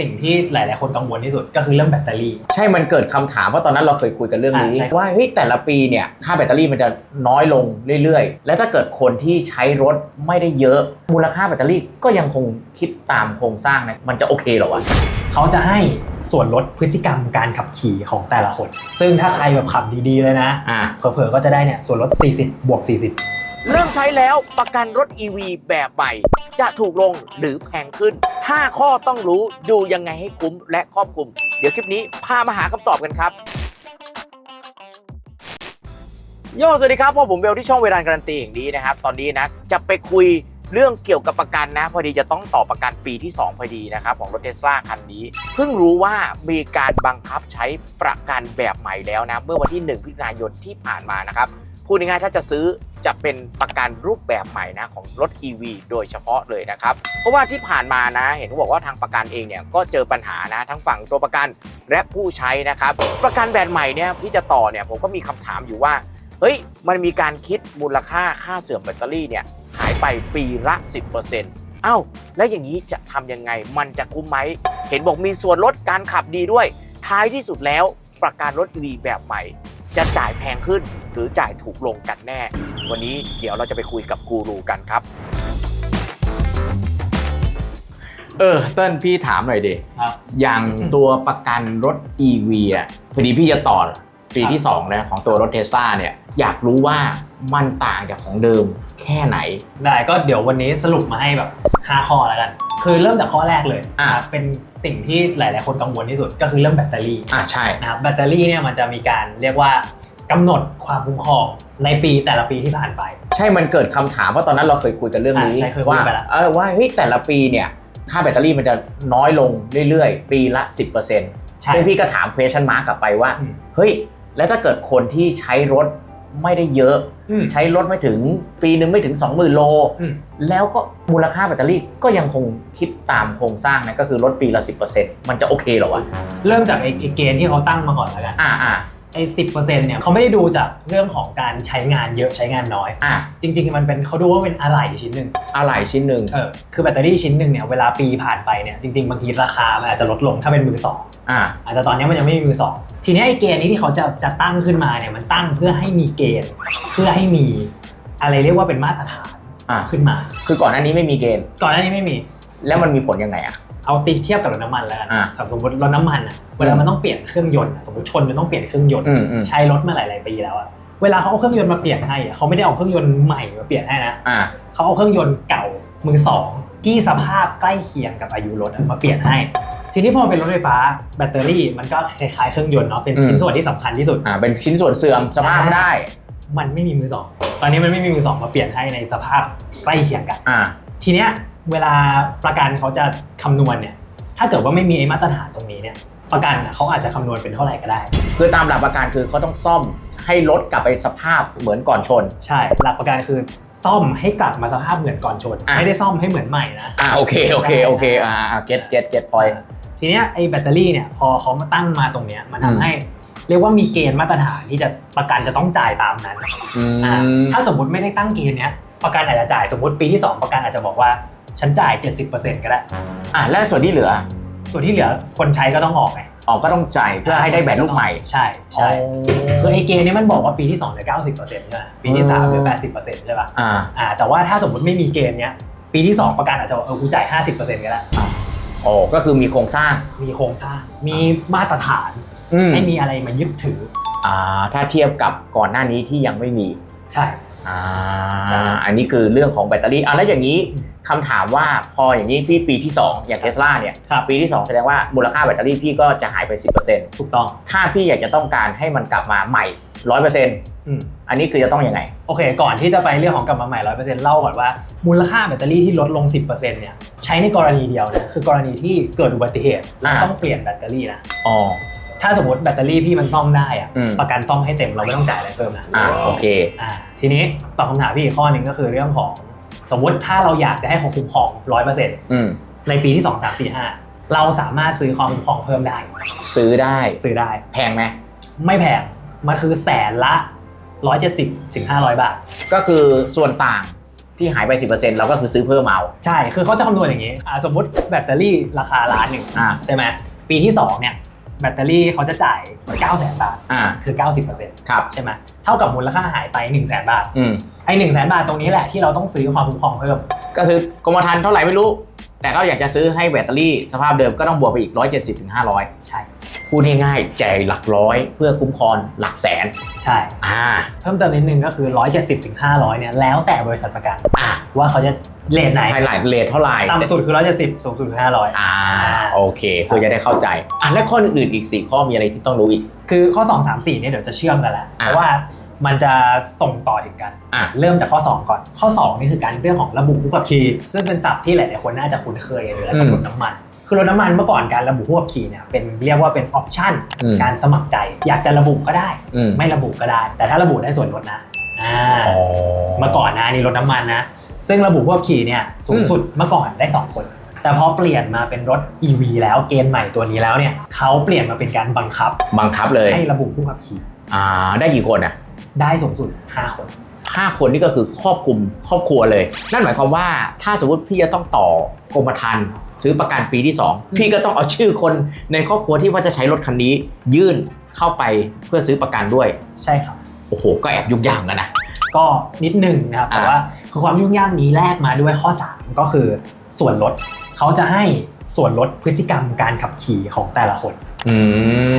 สิ่งที่หลาย ๆ คนกังวลที่สุดก็คือเรื่องแบตเตอรี่ ใช่มันเกิดคำถามเพราะตอนนั้นเราเคยคุยกันเรื่องนี้ อ่าใช่ครับว่าเฮ้ยแต่ละปีเนี่ยค่าแบตเตอรี่มันจะน้อยลงเรื่อยๆ แล้วถ้าเกิดคนที่ใช้รถไม่ได้เยอะ มูลค่าแบตเตอรี่ก็ยังคงคิดตามโครงสร้างนะมันจะโอเคเหรอวะ เขาจะให้ส่วนลดพฤติกรรมการขับขี่ของแต่ละคน ซึ่งถ้าใครแบบขับดี ๆ เลยนะ อ่า เผลอๆก็จะได้เนี่ยส่วนลด 40 บวก 40 เริ่มใช้แล้วประกันรถ EV แบบใหม่จะถูกลงหรือแพงขึ้น 5 ข้อต้องรู้ดูยังไงให้คุ้มและครอบคลุม เดี๋ยวคลิปนี้พามาหาคำตอบกันครับโยสวัสดีครับพบผมเบลที่ช่องเวลาการันตีอย่างนี้นะครับ ตอนนี้นะ จะไปคุยเรื่องเกี่ยวกับประกันนะ พอดีจะต้องต่อประกันปีที่ 2 พอดีนะครับ ของรถเทสลาคันนี้ เพิ่งรู้ว่ามีการบังคับใช้ประกันแบบใหม่แล้วนะ เมื่อวันที่ 1 พฤศจิกายนที่ผ่านมานะครับพูดง่ายๆถ้าจะซื้อ จะเป็นประกันรูปแบบใหม่นะของรถ EV โดยเฉพาะเลยนะครับ เพราะว่าที่ผ่านมานะ เห็นเขาบอกว่าทางประกันเองเนี่ยก็เจอปัญหานะ ทั้งฝั่งตัวประกันและผู้ใช้นะครับ ประกันแบบใหม่เนี่ยที่จะต่อเนี่ยผมก็มีคำถามอยู่ว่า เฮ้ย มันมีการคิดมูลค่าค่าเสื่อมแบตเตอรี่เนี่ยหายไปปีละ 10%เอ้า แล้วอย่างนี้จะทำยังไงมันจะคุ้มไหม เห็นบอกมีส่วนลดการขับดีด้วย ท้ายที่สุดแล้วประกันรถ EV แบบใหม่ จะจ่ายแพงขึ้นหรือจ่ายถูกลงกันแน่ วันนี้เดี๋ยวเราจะไปคุยกับกูรูกันครับ เออเต้นพี่ถามหน่อยดิครับ อย่างตัวประกันรถ EV อะพอดีพี่จะต่อปีที่2แล้วของตัวรถเทสลาเนี่ยอยากรู้ว่ามันต่างจากของเดิมแค่ไหน ได้ก็เดี๋ยววันนี้สรุปมาให้แบบ 5 ข้อแล้วกัน คือเริ่มจากข้อแรกเลยอะ นะครับเป็นสิ่งที่หลาย ๆ คนกังวลที่สุดก็คือเรื่องแบตเตอรี่อ่าใช่ นะครับแบตเตอรี่เนี่ยมันจะมีการเรียกว่ากำหนดความคุ้มครองในปีแต่ละปีที่ผ่านไป ใช่มันเกิดคำถามเพราะตอนนั้นเราเคยคุยกันเรื่องนี้ อ่าใช่เคยคุยว่าไปแล้ว เออว่าเฮ้ยแต่ละปีเนี่ย ค่าแบตเตอรี่มันจะน้อยลงเรื่อยๆ ปีละ 10%ใช่ซึ่งพี่ก็ถาม question mark กลับไปว่า อืม เฮ้ย แล้วถ้าเกิดคนที่ใช้รถ ไม่ได้เยอะอืมใช้รถไม่ถึงปีหนึ่งไม่ถึง 20,000 โลอืมแล้วก็มูลค่าแบตเตอรี่ก็ยังคงคิดตามโครงสร้างนะก็คือลดปีละ 10%มันจะโอเคเหรอวะ เริ่มจากไอ้เกณฑ์ที่เขาตั้งมาก่อนแล้วกันอ่าอ่า ไอ้สิเนี่ยเขาไม่ได้ดูจากเรื่องของการใช้งานเยอะใช้งานน้อย อ่าจริง ๆ มันเป็นเขาดูว่าเป็นอะไหล่ชิ้นหนึ่งอะไรชิ้นหนึ่งเออคือแบตเตอรี่ชิ้นหนึ่งเนี่ยเวลาปีผ่านไปเนี่ยจริงๆบางทีราคามันอาจจะลดลงถ้าเป็นมือสอง อ่าอาจจะตอนนี้มันยังไม่มีมือสอง ทีนี้ไอ้เกณฑ์นี้ที่เขาจะจะตั้งขึ้นมาเนี่ยมันตั้งเพื่อให้มีเกณฑ์ เพื่อให้มีอะไรเรียกว่าเป็นมาตรฐานอ่าขึ้นมา คือก่อนหน้านี้ไม่มีเกณฑ์ ก่อนหน้านี้ไม่มี แล้วมันมีผลยังไงอะ เอาตีเทียบกับรถน้ำมันแล้วกันอ่าสมมติรถน้ำมันอะเวลามันต้องเปลี่ยนเครื่องยนต์อะสมมติชนมันต้องเปลี่ยนเครื่องยนต์อืมอืม ใช้รถมาหลาย ๆ ปีแล้วอะเวลาเขาเอาเครื่องยนต์มาเปลี่ยนให้อะเขาไม่ได้เอาเครื่องยนต์ใหม่มาเปลี่ยนให้นะอ่า เขาเอาเครื่องยนต์เก่ามือสองที่สภาพใกล้เคียงกับอายุรถอะมาเปลี่ยนให้ ทีนี้พอมันเป็นรถไฟฟ้าแบตเตอรี่มันก็คล้ายๆเครื่องยนต์เนาะเป็นอืม ชิ้นส่วนที่สำคัญที่สุด อ่าเป็นชิ้นส่วนเสื่อมสภาพได้ มันไม่มีมือสอง ตอนนี้มันไม่มีมือสองมาเปลี่ยนให้ในสภาพใกล้เคียงกัน อ่า ทีเนี้ย เวลาประกันเขาจะคำนวณเนี่ย ถ้าเกิดว่าไม่มีไอ้มาตรฐานตรงนี้เนี่ย ประกันอะเขาอาจจะคำนวณเป็นเท่าไหร่ก็ได้ คือตามหลักประกันคือเขาต้องซ่อมให้รถกลับไปสภาพเหมือนก่อนชน ใช่ หลักประกันคือซ่อมให้กลับมาสภาพเหมือนก่อนชน อะ ไม่ได้ซ่อมให้เหมือนใหม่นะ อ่าโอเคโอเคโอเคอ่าเก็ตเก็ตเก็ตพอย ทีเนี้ยไอ้แบตเตอรี่เนี่ยพอเขามาตั้งมาตรงเนี้ยมันอืม ทำให้ เรียกว่ามีเกณฑ์มาตรฐานที่จะประกันจะต้องจ่ายตามนั้นอือ่ามถ้าสมมติไม่ได้ตั้งเกณฑ์เนี้ยประกันอาจจะจ่ายสมมติปีที่ 2 ประกันอาจจะบอกว่า ฉันจ่าย 70%ก็ได้ อ่าแล้วส่วนที่เหลือ ส่วนที่เหลือคนใช้ก็ต้องออกไงออกก็ต้องจ่ายเพื่อให้ได้แบตลูกใหม่ใช่ใช่คือไอ้เกณฑ์เนี้มันบอกว่าปีที่2เหลือ90%ใช่ไหมปีที่3เหลือ80%ใช่ป่ะอ่าอ่าแต่ว่าถ้าสมมติไม่มีเกณฑ์เนี้ยปีที่ 2 ประกันอาจจะบอกเออกูจ่าย 50%ก็ได้โอ้ก็คือมีโครงสร้าง มีโครงสร้าง มีมาตรฐานอืมให้มีอะไรมายึดถือ อ่า ถ้าเทียบกับก่อนหน้านี้ที่ยังไม่มี ใช่ อ่า อันนี้คือเรื่องของแบตเตอรี่อะแล้วอย่างนี้ คำถามว่าพออย่างนี้พี่ปีที่ 2 อย่างเทสลาเนี่ยครับ ปีที่ 2 แสดงว่ามูลค่าแบตเตอรี่พี่ก็จะหายไป 10%ถูกต้องถ้าพี่อยากจะต้องการให้มันกลับมาใหม่ 100%อืม อันนี้คือจะต้องยังไง โอเค ก่อนที่จะไปเรื่องของกลับมาใหม่ 100%เล่าก่อนว่า มูลค่าแบตเตอรี่ที่ลดลง 10%เนี่ยใช้ในกรณีเดียวนะคือกรณีที่เกิดอุบัติเหตุแล้วอ่า ต้องเปลี่ยนแบตเตอรี่นะ อ๋อ ถ้าสมมติแบตเตอรี่พี่มันซ่อมได้อะอืม ประกันซ่อมให้เต็มเราไม่ต้องจ่ายอะไรเพิ่มนะอ่าโอเค อ่าทีนี้ตอบคำถามพี่อีกข้อหนึ่งก็คือเรื่องของ สมมติถ้าเราอยากจะให้เขาคุ้มครอง100%อืมในปีที่2 3 4 5เราสามารถซื้อความคุ้มครองเพิ่มได้ ซื้อได้ซื้อได้ แพงไหมไม่แพงมันคือแสนละ170ถึง500บาท ก็คือส่วนต่างที่หายไป 10%เราก็คือซื้อเพิ่มเอาใช่ คือเขาจะคำนวณอย่างนี้อ่าสมมติแบตเตอรี่ราคาล้านหนึ่งอ่าใช่ไหม ปีที่ 2 เนี่ย แบตเตอรี่เขาจะจ่าย9 0 0 0 0 0บาท อ่า คือ 90%ครับ ใช่ไหมเท่ากับมูลค่าหายไป 1 0 0 0 0แบาท อืม ไอ้1 0 0 0 0แบาทตรงนี้แหละที่เราต้องซื้อความคุ้มครองเพิ่ม ก็คือกรมธรรม์เท่าไหร่ไม่รู้ แต่เราอยากจะซื้อให้แบตเตอรี่สภาพเดิมก็ต้องบวกไปอีก 170ถึง500ใช่ พูดง่ายๆจ่ายหลักร้อย เพื่อคุ้มครองหลักแสน ใช่ อ่า เพิ่มเติมนิดนึงก็คือ 170ถึง500เนี่ยแล้วแต่บริษัทประกัน อ่า ว่าเขาจะ เลทไหนไฮไลท์เลทเท่าไหร่ต่ำสุดคือ170สูงสุดคือ500อ่าโอเคเพื่อจะได้เข้าใจอะและข้ออื่นๆอีก4ข้อมีอะไรที่ต้องรู้อีก คือข้อ2 3 4เนี่ยเดี๋ยวจะเชื่อมกันแหละอะเพราะว่ามันจะส่งต่อถึงกันอะเริ่มจากข้อ 2 ก่อน ข้อ 2 นี่คือการเรื่องของระบุผู้ขับขี่ซึ่งเป็นศัพท์ที่หลายๆคนน่าจะคุ้นเคยกันอยู่แล้วกับรถน้ำมัน คือรถน้ำมันเมื่อก่อนการระบุผู้ขับขี่เนี่ยเป็นเรียกว่าเป็นออปชั่นอืมการสมัครใจ อยากจะระบุก็ได้อืมไม่ระบุก็ได้ แต่ถ้าระบุได้ส่วนลดนะอ่าอ๋อเมื่อก่อนนะนี่รถน้ำมันนะ ซึ่งระบุผู้ขับขี่เนี่ยสูงสุดเมื่อก่อนได้ 2 คน แต่พอเปลี่ยนมาเป็นรถ EV แล้วเกณฑ์ใหม่ตัวนี้แล้วเนี่ยเขาเปลี่ยนมาเป็นการบังคับ บังคับเลยให้ระบุผู้ขับขี่อ่าได้กี่คนอะได้สูงสุด 5 คนห้าคนนี่ก็คือครอบคลุมครอบครัวเลย นั่นหมายความว่าถ้าสมมติพี่จะต้องต่อกรมธรรม์ซื้อประกันปีที่ 2 พี่ก็ต้องเอาชื่อคนในครอบครัวที่ว่าจะใช้รถคันนี้ ยื่นเข้าไปเพื่อซื้อประกันด้วย ใช่ครับ โอ้โห ก็แอบยุ่งยากกันนะ ก็นิดหนึ่งนะครับแต่อ่าว่าคือความยุ่งยากนี้แลกมาด้วยข้อ 3 ก็คือส่วนลดเขาจะให้ส่วนลดพฤติกรรมการขับขี่ของแต่ละคนอื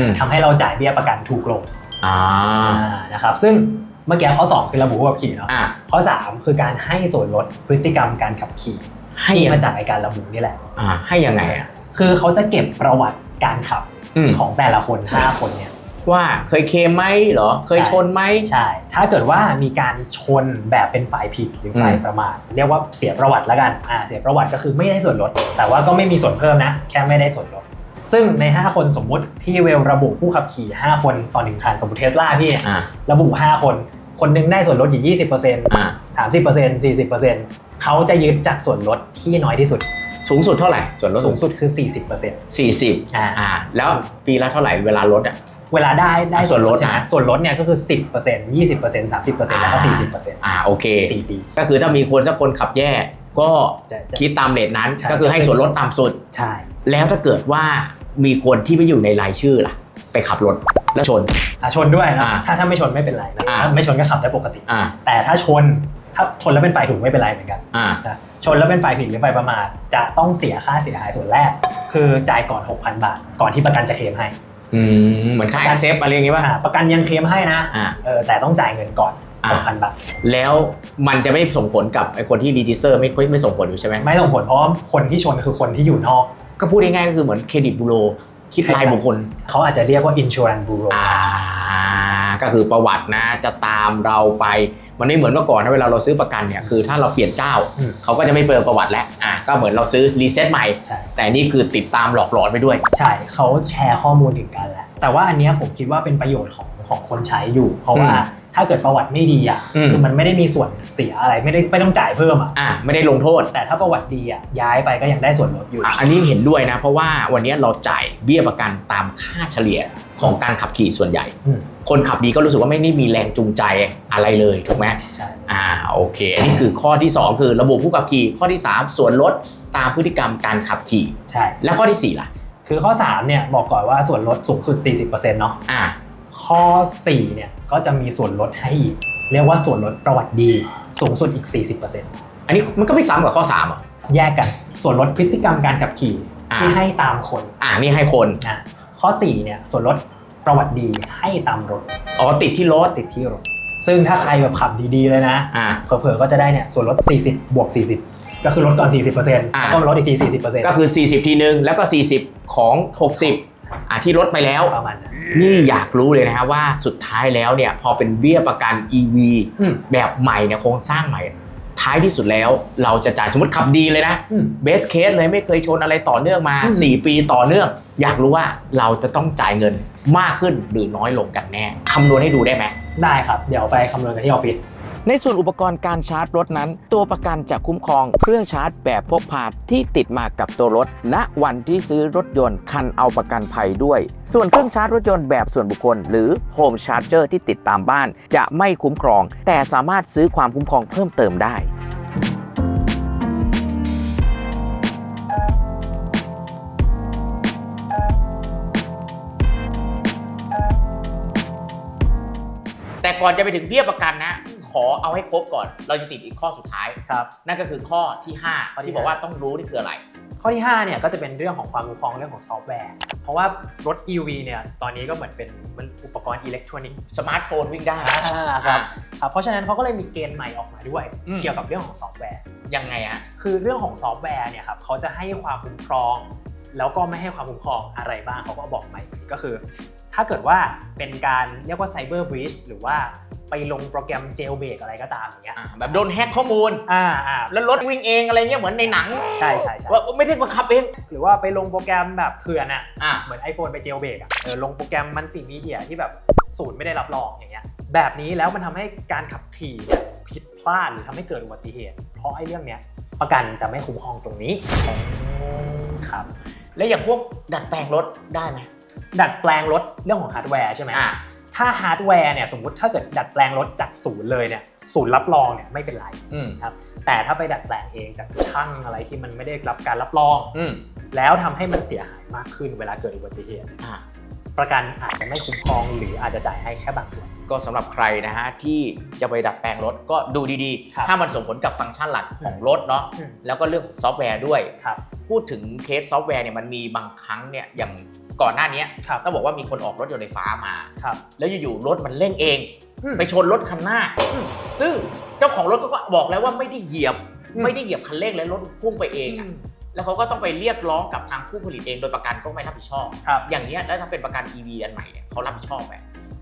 มทำให้เราจ่ายเบี้ยประกันถูกลงอ่าอ่านะครับซึ่งเมื่อกี้ข้อ 2 คือระบุผู้ขับขี่เนาะอ่าข้อ 3 คือการให้ส่วนลดพฤติกรรมการขับขี่ให้ที่ยังมาจากไอการระบุนี่แหละอ่าให้ยังไงอะคือเขาจะเก็บประวัติการขับอืมของแต่ละคน 5 คนเนี่ย ว่าเคยเคลมไหมเหรอ เคยชนไหมใช่ ถ้าเกิดว่ามีการชนแบบเป็นฝ่ายผิดหรือฝ่ายอืมประมาทเรียกว่าเสียประวัติแล้วกันอ่าเสียประวัติก็คือไม่ได้ส่วนลด แต่ว่าก็ไม่มีส่วนเพิ่มนะ แค่ไม่ได้ส่วนลด ซึ่งใน 5 คนสมมุติพี่เวลระบุผู้ขับขี่ 5 คนต่อหนึ่งคันสมมติเทสลาพี่เนี่ยอ่าระบุ 5 คน คนหนึงได้ส่วนลดอยู่ 20%อ่า30% 40%เขาจะยึดจากส่วนลดที่น้อยที่สุดสูงสุดเท่าไหร่ส่วนลดสูงสุดคือ 40%สี่สิบอ่าอ่าแล้วปีละเท่าไหร่เวลาลดอะ เวลาได้ได้อะส่วนลดใช่ไหมอะส่วนลดเนี่ยก็คือ 10% 20% 30%แล้วก็40%อ่าโอเค4ปีก็คือถ้ามีคนสักคนขับแย่ก็จะจะคิดตามเรทนั้นใช่ก็คือให้ส่วนลดต่ำสุดใช่แล้วถ้าเกิดว่ามีคนที่ไม่อยู่ในรายชื่อล่ะ ไปขับรถแล้วชนอะชนด้วยนะอ่าถ้าถ้าไม่ชนไม่เป็นไรนะอ่าถ้าไม่ชนก็ขับได้ปกติอ่าแต่ถ้าชนถ้าชนแล้วเป็นฝ่ายถูกไม่เป็นไรเหมือนกันอ่านะชนแล้วเป็นฝ่ายผิดหรือฝ่ายประมาทจะต้องเสียค่าเสียหายส่วนแรก คือจ่ายก่อน 6,000 บาท ก่อนที่ประกันจะเคลมให้ อืมเหมือนค่าแอคเซปอะไรอย่างงี้ป่ะอ่าประกันยังเคลมให้นะอ่า เออแต่ต้องจ่ายเงินก่อนอ่า6,000บาทแล้วมันจะไม่ส่งผลกับไอ้คนที่รีจิสเตอร์ไม่ไม่ไม่ส่งผลอยู่ใช่ไหมไม่ส่งผลเพราะว่าคนที่ชนคือคนที่อยู่นอก ก็พูดง่ายๆก็คือเหมือนเครดิตบูโรคิดรายบุคคล เขาอาจจะเรียกว่า insurance bureau อ่า ก็คือประวัตินะจะตามเราไป มันไม่เหมือนเมื่อก่อนนะเวลาเราซื้อประกันเนี่ยคือถ้าเราเปลี่ยนเจ้าอืมเขาก็จะไม่เปิดประวัติแล้วอ่าก็เหมือนเราซื้อรีเซ็ตใหม่ใช่แต่นี่คือติดตามหลอกหลอนไปด้วย ใช่เขาแชร์ข้อมูลถึงกันแหละแต่ว่าอันเนี้ยผมคิดว่าเป็นประโยชน์ของของคนใช้อยู่ เพราะว่าอืมถ้าเกิดประวัติไม่ดีอะอืมคือมันไม่ได้มีส่วนเสียอะไรไม่ได้ไม่ต้องจ่ายเพิ่มอะอ่าไม่ได้ลงโทษ แต่ถ้าประวัติดีอะย้ายไปก็ยังได้ส่วนลดอยู่อะอันนี้เห็นด้วยนะ เพราะว่าวันนี้เราจ่ายเบี้ยประกันตามค่าเฉลี่ย ของการขับขี่ส่วนใหญ่อืมคนขับดีก็รู้สึกว่าไม่ได้มีแรงจูงใจอะไรเลยถูกไหมใช่อ่าโอเคอันนี้คือข้อที่ 2 คือระบบผู้ขับขี่ข้อที่ 3 ส่วนลดตามพฤติกรรมการขับขี่ใช่และข้อทีสี่ 4 ล่ะ คือข้อ 3 เนี่ยบอกก่อนว่าส่วนลดสูงสุด 40%เนาะอ่าข้อ 4 เนี่ยก็จะมีส่วนลดให้อีก เรียกว่าส่วนลดประวัติดีสูงสุดอีก 40%อันนี้มันก็ไม่ซ้ำกับข้อ3อะแยกกันส่วนลดพฤติกรรมการขับขี่อ่าที่ให้ตามคน อ่านี่ให้คนนะ ข้อ4เนี่ยส่วนลดประวัติดีให้ตามรถอ๋อติดที่รถติดที่รถ ซึ่งถ้าใครแบบขับดีๆเลยนะ อ่า เผลอๆก็จะได้เนี่ยส่วนลด 40 บวก 40 ก็คือลดก่อน 40%แล้วก็มาลดอีกที 40%ก็คือ 40 ทีนึง แล้วก็ 40 ของ 60อ่าที่ลดไปแล้ว ประมาณนั้นนี่อยากรู้เลยนะครับว่าสุดท้ายแล้วเนี่ยพอเป็นเบี้ยประกัน EV อืม แบบใหม่เนี่ยโครงสร้างใหม่ ท้ายที่สุดแล้ว เราจะจ่ายสมมติขับดีเลยนะอืมเบสเคสเลยไม่เคยชนอะไรต่อเนื่องมาอืม4ปีต่อเนื่อง อยากรู้ว่าเราจะต้องจ่ายเงินมากขึ้นหรือน้อยลงกันแน่คำนวณให้ดูได้ไหมได้ครับ เดี๋ยวไปคำนวณกันที่ออฟฟิศ ในส่วนอุปกรณ์การชาร์จรถนั้น ตัวประกันจะคุ้มครองเครื่องชาร์จแบบพกพาที่ติดมากับตัวรถ ณวันที่ซื้อรถยนต์คันเอาประกันภัยด้วย ส่วนเครื่องชาร์จรถยนต์แบบส่วนบุคคล หรือโฮมชาร์จเจอร์ที่ติดตามบ้าน จะไม่คุ้มครอง แต่สามารถซื้อความคุ้มครองเพิ่มเติมได้แต่ก่อนจะไปถึงเบี้ยประกันนะ ขอเอาให้ครบก่อน เรายังติดอีกข้อสุดท้าย ครับ นั่นก็คือข้อที่ ข้อ5 ที่ ที่บอกว่าต้องรู้นี่คืออะไร ข้อที่5เนี่ยก็จะเป็นเรื่องของความคุ้มครองเรื่องของซอฟต์แวร์ เพราะว่ารถ EV เนี่ยตอนนี้ก็เหมือนเป็นมันอุปกรณ์อิเล็กทรอนิกส์สมาร์ทโฟนวิ่งได้ครับครับเพราะฉะนั้นเขาก็เลยมีเกณฑ์ใหม่ออกมาด้วย อืม เกี่ยวกับเรื่องของซอฟต์แวร์ ยังไงฮะ คือเรื่องของซอฟต์แวร์เนี่ยครับเขาจะให้ความคุ้มครอง แล้วก็ไม่ให้ความคุ้มครองอะไรบ้างเขาก็บอกมาอีกก็คือ ถ้าเกิดว่าเป็นการเรียกว่าไซเบอร์บริดหรือว่าไปลงโปรแกรมเจลเบรกอะไรก็ตามอย่างเงี้ยอ่าแบบโดนแฮ็กข้อมูล อ่าอ่าแล้วรถวิ่งเองอะไรเงี้ยเหมือนในหนังใช่ใช่ใช่ว่าไม่ได้บังคับเอง หรือว่าไปลงโปรแกรมแบบเถื่อนอะอะเหมือน iPhone ไปเจลเบรกอะเออลงโปรแกรมมันติมีเดียที่แบบศูนย์ไม่ได้รับรองอย่างเงี้ยแบบนี้แล้วมันทำให้การขับขี่เนี่ยผิดพลาดหรือทำให้เกิดอุบัติเหตุ เพราะไอ้เรื่องเนี้ยประกันจะไม่คุ้มครองตรงนี้ครับ แล้วอย่างพวกดัดแปลงรถได้ไหม ดัดแปลงรถเรื่องของฮาร์ดแวร์ใช่ไหมอะถ้าฮาร์ดแวร์เนี่ยสมมติถ้าเกิดดัดแปลงรถจากศูนย์เลยเนี่ยศูนย์รับรองเนี่ยไม่เป็นไรอืมครับแต่ถ้าไปดัดแปลงเองจากช่างอะไรที่มันไม่ได้รับการรับรอง อืมแล้วทำให้มันเสียหายมากขึ้นเวลาเกิดอุบัติเหตุ อะ ประกันอาจจะไม่คุ้มครองหรืออาจจะจ่ายให้แค่บางส่วน ก็สำหรับใครนะฮะที่จะไปดัดแปลงรถก็ดูดีครับๆ ถ้ามันส่งผลกับฟังก์ชันหลักของรถเนาะอืม แล้วก็เรื่องของซอฟต์แวร์ด้วย ครับ พูดถึงเคสซอฟต์แวร์เนี่ยมันมีบางครั้งเนี่ยอย่าง ก่อนหน้านี้ครับต้องบอกว่ามีคนออกรถยนต์ไฟฟ้ามา ครับ แล้วอยู่ๆรถมันเร่งเอง อืมไปชนรถคันหน้า ซึ่งเจ้าของรถก็บอกแล้วว่าไม่ได้เหยียบ อืม ไม่ได้เหยียบคันเร่งแล้วรถพุ่งไปเองอะแล้วเขาก็ต้องไปเรียกร้องกับทางผู้ผลิตเองโดยประกันก็ไม่รับผิดชอบ ครับ อย่างเนี้ยแล้วถ้าเป็นประกัน EV อันใหม่เนี่ยเขารับผิดชอบไหม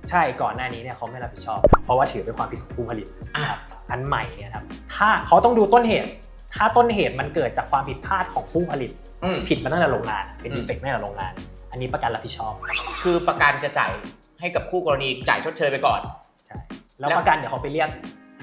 ใช่ก่อนหน้านี้เนี่ยเขาไม่รับผิดชอบนะเพราะว่าถือเป็นความผิดของผู้ผลิต อ่าครับอันใหม่เนี่ยครับ ถ้าเขาต้องดูต้นเหตุ ถ้าต้นเหตุมันเกิดจากความผิดพลาดของผู้ผลิต อืม ผิดมาตั้งแต่โรงงาน เป็นอืม ดีเฟกต์ตั้งแต่โรงงาน อันนี้ประกันรับผิดชอบ คือประกันจะจ่ายให้กับคู่กรณีจ่ายชดเชยไปก่อน ใช่แล้วแล้วประกันเดี๋ยวเขาไปเรียก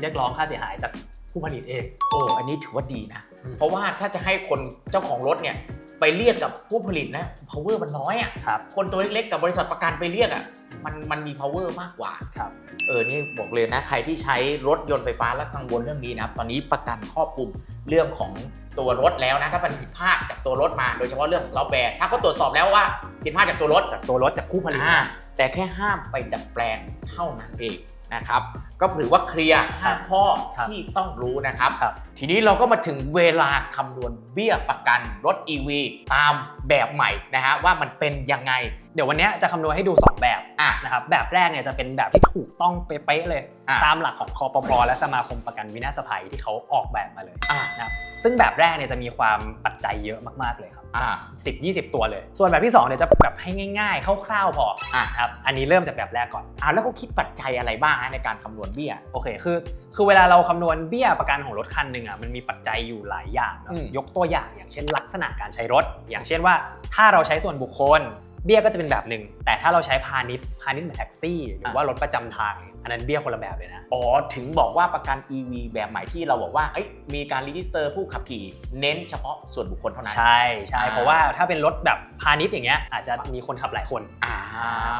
เรียกร้องค่าเสียหายจากผู้ผลิตเอง โอ้อันนี้ถือว่าดีนะอืมเพราะว่าถ้าจะให้คนเจ้าของรถเนี่ยไปเรียกกับผู้ผลิตนะ power มันน้อยอะครับคนตัวเล็กๆกับบริษัทประกันไปเรียกอะ มันมันมี power มากกว่าครับเออนี่บอกเลยนะ ใครที่ใช้รถยนต์ไฟฟ้าและกังวลเรื่องนี้นะครับตอนนี้ประกันครอบคลุมเรื่องของตัวรถแล้วนะถ้ามันผิดพลาดจากตัวรถมาโดยเฉพาะเรื่องของซอฟต์แวร์ถ้าเขาตรวจสอบแล้วว่าผิดพลาดจากตัวรถจากตัวรถจากผู้ผลิตอ่าแต่แค่ห้ามไปดัดแปลงเท่านั้นเองนะครับ ก็ถือว่าเคลียร์ห้าข้อครับที่ต้องรู้นะครับครับ ทีนี้เราก็มาถึงเวลาคำนวณเบี้ยประกันรถ EV ตามแบบใหม่นะฮะว่ามันเป็นยังไง เดี๋ยววันเนี้ยจะคำนวณให้ดู 2 แบบ อะนะครับแบบแรกเนี่ยจะเป็นแบบที่ถูกต้องเป๊ะๆเลย อะตามหลักของคอปพและสมาคมประกันวินาศภัยที่เขาออกแบบมาเลยอ่านะครับซึ่งแบบแรกเนี่ยจะมีความปัจจัยเยอะมากๆเลยครับอ่า10 20 ตัวเลย ส่วนแบบที่2เนี่ยจะแบบให้ง่าย ๆคร่าวๆพออะครับอันนี้เริ่มจากแบบแรกก่อน อ่าแล้วเขาคิดปัจจัยอะไรบ้างฮะในการคำนวณเบี้ย โอเค คือ คือเวลาเราคำนวณเบี้ยประกันของรถคันหนึ่งอะ มันมีปัจจัยอยู่หลายอย่างเนอะอืมยกตัวอย่างอย่างเช่นลักษณะการใช้รถ อย่างเช่นว่า ถ้าเราใช้ส่วนบุคคล เบี้ยก็จะเป็นแบบหนึ่งแต่ถ้าเราใช้พาณิชย์พาณิชย์เหมือนแท็กซี่หรือว่ารถประจำทางเนี่ยอันนั้นเบี้ยคนละแบบเลยนะอ๋อถึงบอกว่าประกัน EV แบบใหม่ที่เราบอกว่าเอ้ยมีการรีจิสเตอร์ผู้ขับขี่เน้นเฉพาะส่วนบุคคลเท่านั้น ใช่ใช่อ่าเพราะว่าถ้าเป็นรถแบบพาณิชย์อย่างเงี้ยอาจจะมีคนขับหลายคนอ่า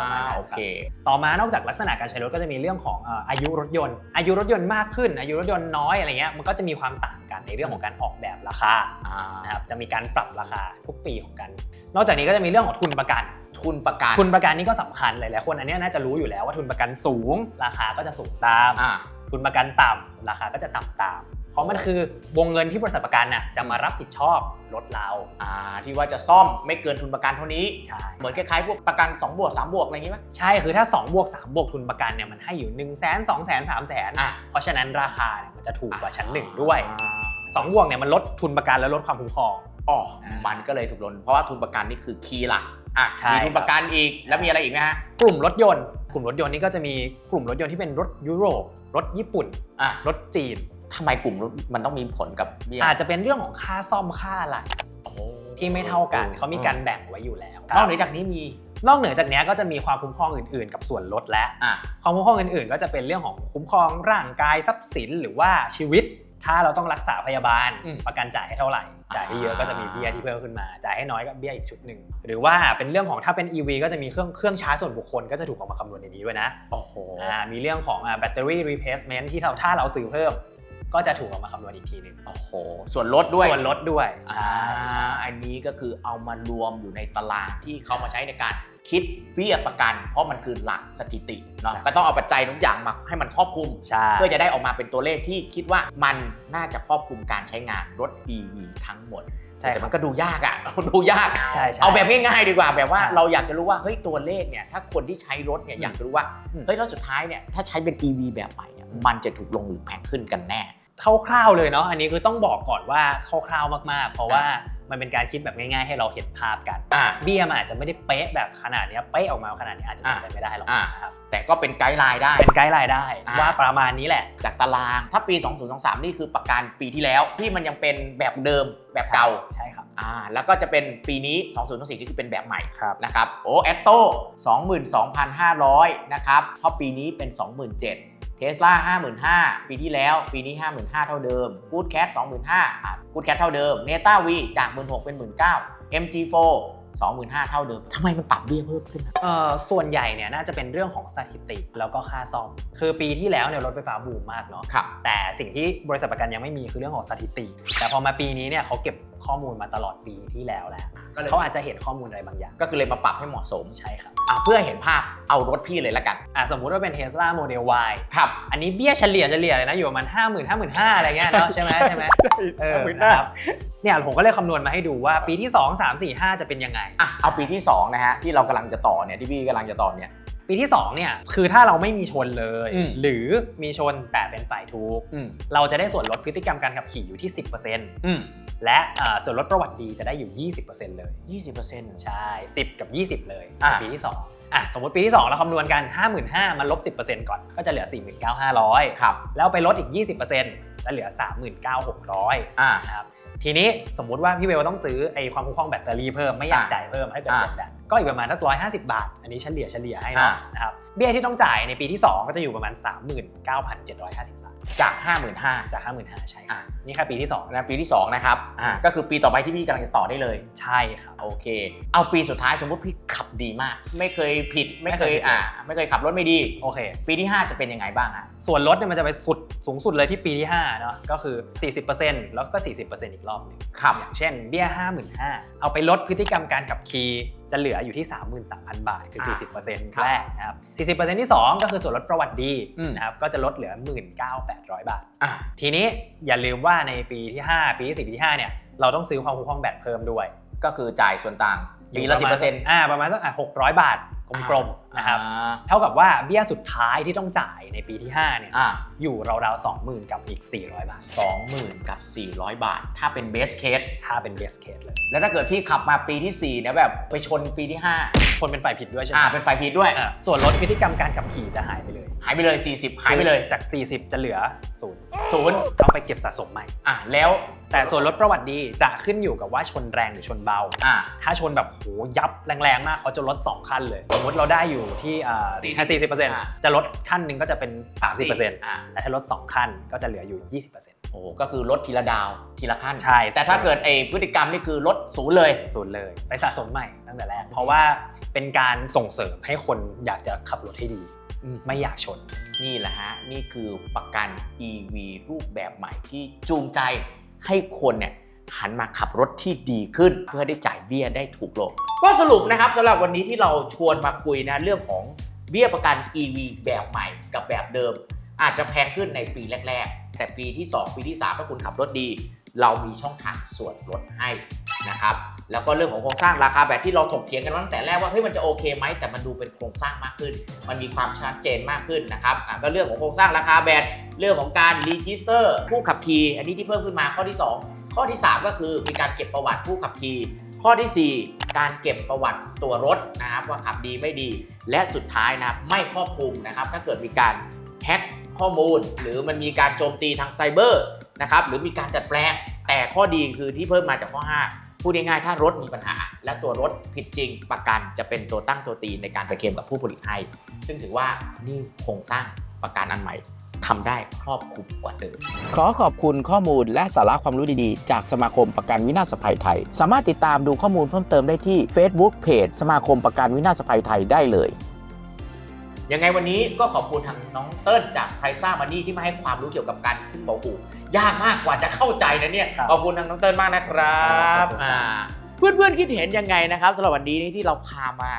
ประมาณนั้นครับโอเค ต่อมานอกจากลักษณะการใช้รถก็จะมีเรื่องของเอ่ออายุรถยนต์ อายุรถยนต์มากขึ้น อายุรถยนต์น้อยอะไรเงี้ยมันก็จะมีความต่างกันในเรื่องของการออกแบบราคาอ่านะครับจะมีการปรับราคาทุกปีของกัน นอกจากนี้ก็จะมีเรื่องของทุนประกัน ทุนประกัน ทุนประกันนี่ก็สำคัญหลายๆคนอันเนี้ยน่าจะรู้อยู่แล้วว่าทุนประกันสูง ราคาก็จะสูงตาม อ่า ทุนประกันต่ำราคาก็จะต่ำตาม เพราะมันคือวงเงินที่บริษัทประกันน่ะจะมารับผิดชอบรถเราอ่า ที่ว่าจะซ่อมไม่เกินทุนประกันเท่านี้ ใช่เหมือนคล้ายๆพวกประกัน2บวก3บวกอะไรอย่างงี้ไหมใช่คือถ้า2บวก3บวกทุนประกันเนี่ยมันให้อยู่1นึ่งแสนสองแสนสามแสนอะเพราะฉะนั้นราคาเนี่ยมันจะถูกกว่าชั้นหนึ่งด้วย อ่าสองบวกเนี่ยมันลดทุนประกันและลดความคุ้มครอง อ๋ออ่ามัมันก็เลยถูกลดเพราะว่าทุนประกันนี่คือคีย์หลักอะใช่มีทุนประกันอีกแล้วมีอะไรอีกไหมฮะกลุ่มรถยนต์ กลุ่มรถยนต์นี่ก็จะมีกลุ่มรถยนต์ที่เป็นรถยุโรปรถญี่ปุ่นอะรถจีนทำไมกลุ่มมันต้องมีผลกับเบี้ยอาจจะเป็นเรื่องของค่าซ่อมค่าอะไรโอ้ที่ไม่เท่ากันเขามีการแบ่งไว้อยู่แล้วนอกเหนือจากนี้มีนอกเหนือจากนี้ก็จะมีความคุ้มครองอื่นๆ กับส่วนลดและอะความคุ้มครองอื่นๆ ก็จะเป็นเรื่องของคุ้มครองร่างกายทรัพย์สินหรือว่าชีวิต ถ้าเราต้องรักษาพยาบาลอืม ประกันจ่ายให้เท่าไหร่ จ่ายให้เยอะอ่าก็จะมีเบี้ยที่เพิ่มขึ้นมา จ่ายให้น้อยก็เบี้ยอีกชุดหนึ่ง หรือว่าเป็นเรื่องของถ้าเป็น EV ก็จะมีเครื่องเครื่องชาร์จส่วนบุคคลก็จะถูกเอามาคำนวณในนี้ด้วยนะโอ้โห อ่ามีเรื่องของแบตเตอรี่รีเพ c เมนต์ที่เราถ้าเราซื้อเพิ่ม ก็จะถูกเอามาคำนวณอีกทีหนึ่งโอ้โห ส่วนลดด้วยส่วนลดด้วยอ่าอันนี้ก็คือเอามารวมอยู่ในตารางที่เขามาใช้ในการ คิดเบี้ยประกัน เพราะมันคือหลักสถิติเนาะครับก็ต้องเอาปัจจัยทุกอย่างมาให้มันครอบคลุมใช่เพื่อจะได้ออกมาเป็นตัวเลขที่คิดว่ามันน่าจะครอบคลุมการใช้งานรถ EV ทั้งหมดใช่แต่ครัมับนก็ดูยากอะดูยากใช่ใช่เอาแบบง่ายๆดีกว่าแบบว่าอ่าเราอยากจะรู้ว่าเฮ้ยตัวเลขเนี่ยถ้าคนที่ใช้รถเนี่ยอืมอยากจะรู้ว่าอืมเฮ้ยแล้วสุดท้ายเนี่ยถ้าใช้เป็น EV แบบใหม่เนี่ยมันจะถูกลงหรือแพงขึ้นกันแน่คร่าวๆเลยเนาะอันนี้คือต้องบอกก่อนว่าคร่าวๆมากๆ เพราะว่า มันเป็นการคิดแบบง่ายๆ ให้เราเห็นภาพกัน อ่า เบี้ยมันอาจจะไม่ได้เป๊ะแบบขนาดเนี้ยเป๊ะออกมาขนาดนี้อาจจะเป็นไปไม่ได้หรอกอ่า นะครับแต่ก็เป็นไกด์ไลน์ได้ เป็นไกด์ไลน์ได้อ่า ว่าประมาณนี้แหละ จากตาราง ถ้าปี 2023 นี่คือประกันปีที่แล้วที่มันยังเป็นแบบเดิมแบบเก่า ใช่ครับ อ่า แล้วก็จะเป็นปีนี้ 2024ที่คือเป็นแบบใหม่ ครับ นะครับ โอ้แอตโต้22,500 นะครับ เพราะปีนี้เป็น 27,000 เทสลา55,000ปีที่แล้ว ปีนี้55,000เท่าเดิม Good Cat 25,000อะ Good Cat เท่าเดิม Neta V จาก16,000เป็น19,000 MG4 25,000 เท่าเดิม ทำไมมันปรับเบี้ยเพิ่มขึ้นอะเอ่อส่วนใหญ่เนี่ยน่าจะเป็นเรื่องของสถิติแล้วก็ค่าซ่อม คือปีที่แล้วเนี่ยรถไฟฟ้าบูมมากเนาะครับแต่สิ่งที่บริษัทประกันยังไม่มีคือเรื่องของสถิติ แต่พอมาปีนี้เนี่ยเขาเก็บข้อมูลมาตลอดปีที่แล้วแล้วก็เลย เขาอาจจะเห็นข้อมูลอะไรบางอย่าง ก็คือเลยมาปรับให้เหมาะสมใช่ครับอะเพื่อเห็นภาพเอารถพี่เลยละกัน อะสมมุติว่าเป็น Tesla Model Y ครับอันนี้เบี้ยเฉลี่ยเฉลี่ยเลยนะ อยู่ประมาณห้าหมื่นห้าหมื่นห้าอะไรเงี้ยเนาะใช่ไหมใช่ไหมเออ50,000นะครับเนี่ยผมก็เลยคำนวณมาให้ดูว่าปีที่ 2 3 4 5 จะเป็นยังไง อะเอาปีที่2นะฮะที่เรากำลังจะต่อเนี่ยที่พี่กำลังจะต่อเนี่ย ปีที่ 2 เนี่ย คือถ้าเราไม่มีชนเลย อืม หรือมีชนแต่เป็นฝ่ายทุกข์อืมเราจะได้ส่วนลดพฤติกรรมการขับขี่อยู่ที่ 10%อืม และอ่าส่วนลดประวัติดีจะได้อยู่ 20%เลยยี่สิบเปอร์เซ็นต์ใช่ 10 กับ 20 เลยอะในปีที่ 2อะสมมติปีที่ 2 เราคำนวณกัน 55,000มันลบ 10%ก่อนก็จะเหลือ 49,500ครับแล้วไปลดอีก 20%จะเหลือ 39,600อ่านะครับทีนี้สมมุติว่าพี่เวลต้องซื้อไอความคุ้มครองแบตเตอรี่เพิ่มไม่อยากอะจ่ายเพิ่มให้เกิดอะเปลี่ยนแบตก็อีกประมาณสักร้อยห้าสิบาท อันนี้เฉลี่ยเฉลี่ยให้เนาะอะนะครับเบี้ยที่ต้องจ่ายในปีที่ 2 ก็จะอยู่ประมาณ 39,750บาท จากห้าหมื่นห้าจาก 55,000ใช่อะนี่แค่ปีที่2นะปีที่ 2 นะครับอ่าก็คือปีต่อไปที่พี่กำลังจะต่อได้เลย ใช่ครับโอเค เอาปีสุดท้ายสมมติพี่ขับดีมาก ไม่เคยผิดไม่เคยไม่เคยผิดอ่าไม่เคยขับรถไม่ดี โอเค ปีที่ 5 จะเป็นยังไงบ้างอะส่วนลดเนี่ยมันจะไปสุดสูงสุดเลยที่ปีที่5เนาะก็คือ 40%แล้วก็ 40%อีกรอบหนึงครับอย่างเช่นเบี้ย55,000เอาไปลดพฤติกรรมการขับขี่ จะเหลืออยู่ที่ 33,000 บาท คืออ่า40%ครับแรกนะครับ 40%ที่ 2 ก็คือส่วนลดประวัติดีอืมนะครับ ก็จะลดเหลือ 19,800 บาทอ่าทีนี้อย่าลืมว่าในปีที่ 5 ปีที่4ปีที่5เนี่ย เราต้องซื้อความคุ้มครองแบตเพิ่มด้วย ก็คือจ่ายส่วนต่างปีละยู่สิบปเปอมาณร์เซ็นต์อ่า ประมาณสักอะ600บาท กลมๆนะครับเท่ากับว่าเบี้ยสุดท้ายที่ต้องจ่ายในปีที่5เนี่ยอ่าอยู่ราวๆ20,000 กับอีก 400 บาทสองหมื่นกับ 400 บาท ถ้าเป็นเบสเคสถ้าเป็น best case เลย แล้วถ้าเกิดพี่ขับมาปีที่4เนี่ยแบบไปชนปีที่ 5 ชนเป็นฝ่ายผิดด้วยใช่ไหมอ่าเป็นไฟพีดด้วยอะส่วนลดพฤติกรรมการขับขี่จะหายไปเลย หายไปเลย 40 หายไปเลยจาก 40 จะเหลือศูนย์ศูนย์ต้องไปเก็บสะสมใหม่อะแล้วแต่ส่วนลดประวัติดีจะขึ้นอยู่กับว่าชนแรงหรือชนเบาอ่าถ้าชนแบบโหยับแรงๆมากเขาจะลด 2 ขั้นเลยสมมติเราได้อยู่ที่อ่า40แค่40%จะลดขั้นหนึ่งก็จะเป็น30%อ่าแต่ถ้าลด2ขั้นก็จะเหลืออยู่20%โอ้โห ก็คือลดทีละดาวทีละขั้น ใช่ แต่ถ้าเกิดไอ้พฤติกรรมนี่คือลดศูนย์เลย ศูนย์เลย ไปสะสมใหม่ตั้งแต่แรก เพราะว่าเป็นการส่งเสริมให้คนอยากจะขับรถให้ดี ไม่อยากชน นี่แหละฮะ นี่คือประกัน EV รูปแบบใหม่ที่จูงใจให้คนเนี่ย หันมาขับรถที่ดีขึ้น เพื่อได้จ่ายเบี้ยได้ถูกลง ก็สรุปนะครับสำหรับวันนี้ที่เราชวนมาคุยนะเรื่องของเบี้ยประกัน EV แบบใหม่กับแบบเดิม อาจจะแพงขึ้นในปีแรก ๆ แต่ปีที่ 2 ปีที่ 3 ถ้าคุณขับรถดี เรามีช่องทางส่วนลดให้นะครับแล้วก็เรื่องของโครงสร้างราคาแบบที่เราถกเถียงกันตั้งแต่แรกว่าเฮ้ยมันจะโอเคไหมแต่มันดูเป็นโครงสร้างมากขึ้น มันมีความชัดเจนมากขึ้นนะครับอะก็เรื่องของโครงสร้างราคาแบตเรื่องของการรีจิสเตอร์ผู้ขับขี่อันนี้ที่เพิ่มขึ้นมาข้อที่ 2 ข้อที่ 3 ก็คือมีการเก็บประวัติผู้ขับขี่ข้อทีสี่ 4 การเก็บประวัติตัวรถนะครับว่าขับดีไม่ดี และสุดท้ายนะครับไม่ครอบคลุมนะครับถ้าเกิดมีการแฮ็กข้อมูล หรือมันมีการโจมตีทางไซเบอร์นะครับหรือมีการดัดแปลงแต่ข้อดีคือที่เพิ่มมาจากข้อ 5 พูดง่ายๆถ้ารถมีปัญหา และตัวรถผิดจริง ประกันจะเป็นตัวตั้งตัวตีในการไปเคลมกับผู้ผลิตให้ ซึ่งถือว่านี่โครงสร้างประกันอันใหม่ ทำได้ครอบคลุมกว่าเดิม ขอขอบคุณข้อมูลและสาระความรู้ดีๆ จากสมาคมประกันวินาศภัยไทย สามารถติดตามดูข้อมูลเพิ่มเติมได้ที่ Facebook Page สมาคมประกันวินาศภัยไทยได้เลย ยังไงวันนี้ก็ขอบคุณทางน้องเติ้ลจากไพรซ่ามันนี่ที่มาให้ความรู้เกี่ยวกับการขึ้นเบาหูยากมากกว่าจะเข้าใจนะเนี่ยครับขอบคุณทางน้องเติ้ลมากนะครับขอบคุณครับอ่าเพื่อนๆคิดเห็นยังไงนะครับสำหรับวันนี้นี่ที่เราพามา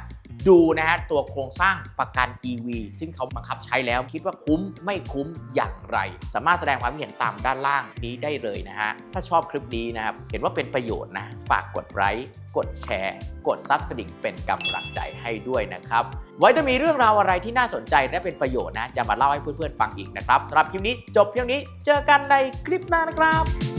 ดูนะฮะตัวโครงสร้างประกัน EV ซึ่งเขาบังคับใช้แล้วคิดว่าคุ้มไม่คุ้มอย่างไร สามารถแสดงความเห็นตามด้านล่างนี้ได้เลยนะฮะ ถ้าชอบคลิปนี้นะครับ เห็นว่าเป็นประโยชน์นะ ฝากกดไลค์กดแชร์ กดซับสไครต์เป็นกำลังใจให้ด้วยนะครับ ไว้จะมีเรื่องราวอะไรที่น่าสนใจและเป็นประโยชน์นะ จะมาเล่าให้เพื่อนๆฟังอีกนะครับสำหรับคลิปนี้จบเพียงนี้เจอกันในคลิปหน้านะครับ